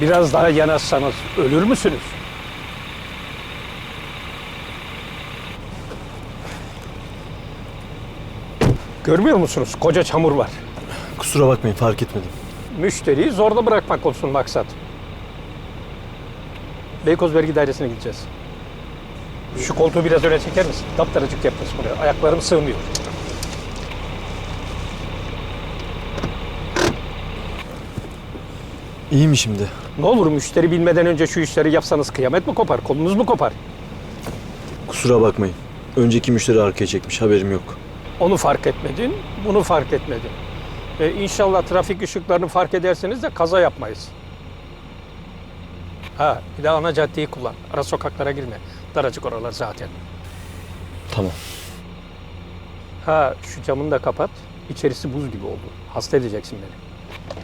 Biraz daha yanaşsanız ölür müsünüz? Görmüyor musunuz? Koca çamur var. Kusura bakmayın fark etmedim. Müşteriyi zorda bırakmak olsun maksat. Beykoz Vergi Dairesi'ne gideceğiz. Şu koltuğu biraz öne çeker misin? Daptaracık yapmış buraya. Ayaklarım sığmıyor. İyi mi şimdi? Ne olur müşteri bilmeden önce şu işleri yapsanız kıyamet mi kopar? Kolunuz mu kopar? Kusura bakmayın. Önceki müşteri arkaya çekmiş haberim yok. Onu fark etmedin, bunu fark etmedin. E, inşallah trafik ışıklarını fark ederseniz de kaza yapmayız. Ha, bir de ana caddeyi kullan. Ara sokaklara girme. Daracık oralar zaten. Tamam. Ha, şu camını da kapat. İçerisi buz gibi oldu. Hasta edeceksin beni.